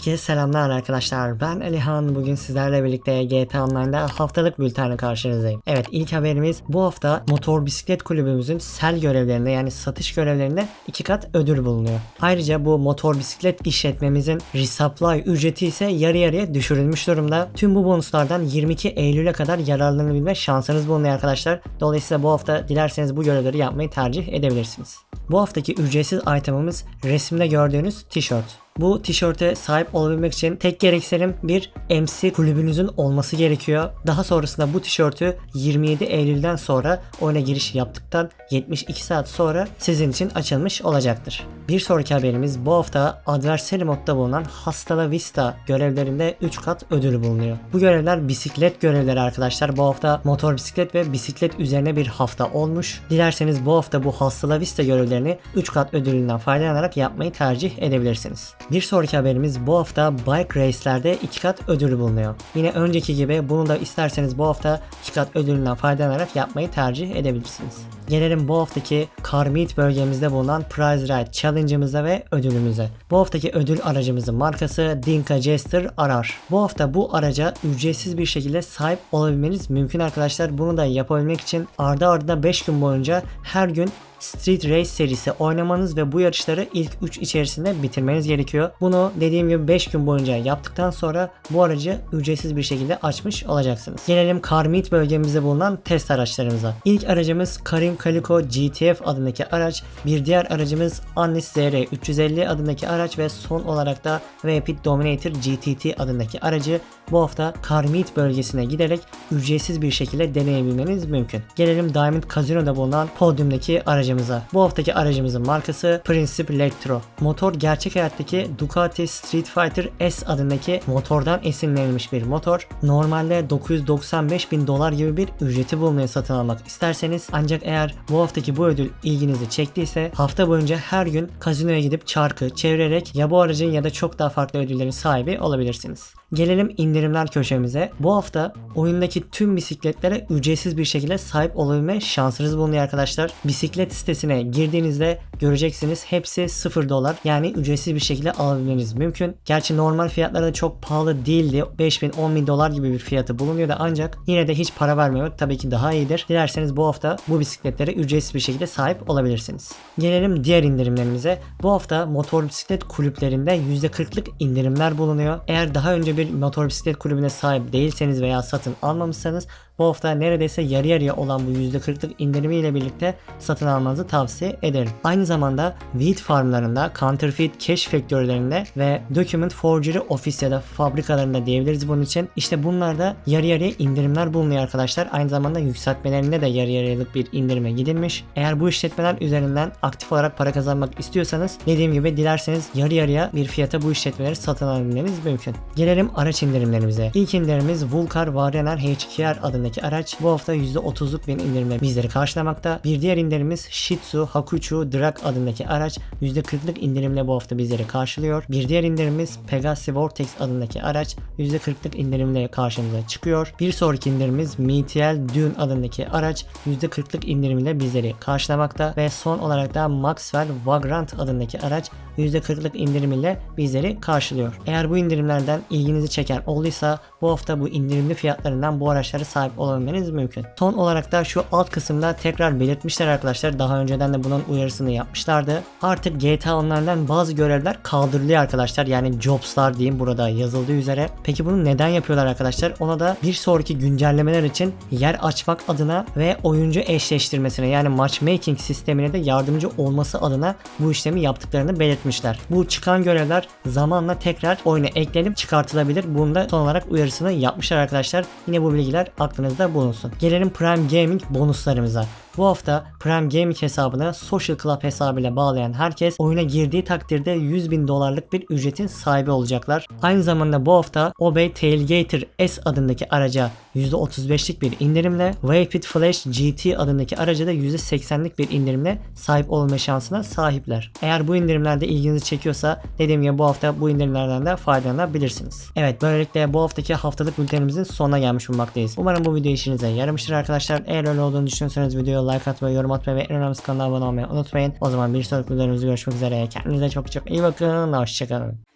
Herkese selamlar arkadaşlar. Ben Alihan. Bugün sizlerle birlikte GTA Online'da haftalık bültenle karşınızdayım. Evet ilk haberimiz bu hafta motor bisiklet kulübümüzün sel görevlerinde yani satış görevlerinde iki kat ödül bulunuyor. Ayrıca bu motor bisiklet işletmemizin resupply ücreti ise yarı yarıya düşürülmüş durumda. Tüm bu bonuslardan 22 Eylül'e kadar yararlanabilme şansınız bulunuyor arkadaşlar. Dolayısıyla bu hafta dilerseniz bu görevleri yapmayı tercih edebilirsiniz. Bu haftaki ücretsiz itemimiz resimde gördüğünüz tişört. Bu tişörte sahip olabilmek için tek gereksinim bir MC kulübünüzün olması gerekiyor. Daha sonrasında bu tişörtü 27 Eylül'den sonra oyuna giriş yaptıktan 72 saat sonra sizin için açılmış olacaktır. Bir sonraki haberimiz bu hafta Adversary modda bulunan Hasta Vista görevlerinde 3 kat ödül bulunuyor. Bu görevler bisiklet görevleri arkadaşlar. Bu hafta motor bisiklet ve bisiklet üzerine bir hafta olmuş. Dilerseniz bu hafta bu Hasta Vista görevlerini 3 kat ödülünden faydalanarak yapmayı tercih edebilirsiniz. Bir sonraki haberimiz bu hafta bike race'lerde 2 kat ödül bulunuyor. Yine önceki gibi bunu da isterseniz bu hafta 2 kat ödülünden faydalanarak yapmayı tercih edebilirsiniz. Gelelim bu haftaki Carmeet bölgemizde bulunan Prize Ride Challenge'ımıza ve ödülümüze. Bu haftaki ödül aracımızın markası Dinka Jester Arar. Bu hafta bu araca ücretsiz bir şekilde sahip olabilmeniz mümkün arkadaşlar. Bunu da yapabilmek için ardı ardına 5 gün boyunca her gün Street Race serisi oynamanız ve bu yarışları ilk 3 içerisinde bitirmeniz gerekiyor. Bunu dediğim gibi 5 gün boyunca yaptıktan sonra bu aracı ücretsiz bir şekilde açmış olacaksınız. Gelelim Carmeet bölgemizde bulunan test araçlarımıza. İlk aracımız Karim Calico GTF adındaki araç. Bir diğer aracımız Annis ZR 350 adındaki araç ve son olarak da Rapid Dominator GTT adındaki aracı bu hafta Carmeet bölgesine giderek ücretsiz bir şekilde deneyebilmeniz mümkün. Gelelim Diamond Casino'da bulunan podyumdaki aracımıza. Bu haftaki aracımızın markası Princip Electro. Motor gerçek hayattaki Ducati Street Fighter S adındaki motordan esinlenilmiş bir motor. Normalde 995 bin dolar gibi bir ücreti bulunuyor satın almak isterseniz. Ancak eğer bu haftaki bu ödül ilginizi çektiyse hafta boyunca her gün kazinoya gidip çarkı çevirerek ya bu aracın ya da çok daha farklı ödüllerin sahibi olabilirsiniz. Gelelim indirimler köşemize. Bu hafta oyundaki tüm bisikletlere ücretsiz bir şekilde sahip olabilme şansınız bulunuyor arkadaşlar. Bisiklet sitesine girdiğinizde göreceksiniz hepsi 0 dolar. Yani ücretsiz bir şekilde alabilmeniz mümkün. Gerçi normal fiyatları da çok pahalı değildi. 5000 10000 dolar gibi bir fiyatı bulunuyordu ancak yine de hiç para vermemek tabii ki daha iyidir. Dilerseniz bu hafta bu bisikletlere ücretsiz bir şekilde sahip olabilirsiniz. Gelelim diğer indirimlerimize. Bu hafta motor bisiklet kulüplerinde %40'lık indirimler bulunuyor. Eğer daha önce bir motor bisiklet kulübüne sahip değilseniz veya satın almamışsanız bu hafta neredeyse yarı yarıya olan bu %40'lık indirimiyle birlikte satın almanızı tavsiye ederim. Aynı zamanda Wheat farmlarında, counterfeit cash faktörlerinde ve document forgery ofis ya da fabrikalarında diyebiliriz bunun için. İşte bunlarda yarı yarıya indirimler bulunuyor arkadaşlar. Aynı zamanda yükseltmelerinde de yarı yarıyalık bir indirime gidilmiş. Eğer bu işletmeler üzerinden aktif olarak para kazanmak istiyorsanız dediğim gibi dilerseniz yarı yarıya bir fiyata bu işletmeleri satın alabilmeniz mümkün. Gelelim araç indirimlerimize. İlk indirimimiz Vulcar Varyaner HKR adındaki araç bu hafta %30'luk bir indirimle bizleri karşılamakta. Bir diğer indirimimiz Shitsu Hakuchu Drag adındaki araç %40'lık indirimle bu hafta bizleri karşılıyor. Bir diğer indirimimiz Pegasi Vortex adındaki araç %40'lık indirimle karşımıza çıkıyor. Bir sonraki indirimimiz MTL Dune adındaki araç %40'lık indirimle bizleri karşılamakta ve son olarak da Maxwell Vagrant adındaki araç %40'lık indirim ile bizleri karşılıyor. Eğer bu indirimlerden ilginizi çeken olduysa bu hafta bu indirimli fiyatlarından bu araçlara sahip olabilmeniz mümkün. Son olarak da şu alt kısımda tekrar belirtmişler arkadaşlar. Daha önceden de bunun uyarısını yapmışlardı. Artık GTA Online'dan bazı görevler kaldırılıyor arkadaşlar. Yani jobslar diyeyim burada yazıldığı üzere. Peki bunu neden yapıyorlar arkadaşlar? Ona da bir sonraki güncellemeler için yer açmak adına ve oyuncu eşleştirmesine yani matchmaking sistemine de yardımcı olması adına bu işlemi yaptıklarını belirtmişler. Bu çıkan görevler zamanla tekrar oyuna eklenip çıkartılabilir. Bunu da son olarak uyarısını yapmışlar arkadaşlar. Yine bu bilgiler aklınızda bulunsun. Gelelim Prime Gaming bonuslarımıza. Bu hafta Prime Gaming hesabını Social Club hesabıyla bağlayan herkes oyuna girdiği takdirde 100 bin dolarlık bir ücretin sahibi olacaklar. Aynı zamanda bu hafta Obey Tailgater S adındaki araca %35'lik bir indirimle Rapid Flash GT adındaki araca da %80'lik bir indirimle sahip olma şansına sahipler. Eğer bu indirimlerde ilginizi çekiyorsa dediğim gibi bu hafta bu indirimlerden de faydalanabilirsiniz. Evet böylelikle bu haftaki haftalık bültenimizin sonuna gelmiş bulunmaktayız. Umarım bu video işinize yaramıştır arkadaşlar. Eğer öyle olduğunu düşünüyorsanız videoya like atmayı, yorum atmayı ve en önemlisi kanala abone olmayı unutmayın. O zaman bir sonraki videomuzda görüşmek üzere. Kendinize çok çok iyi bakın. Hoşçakalın.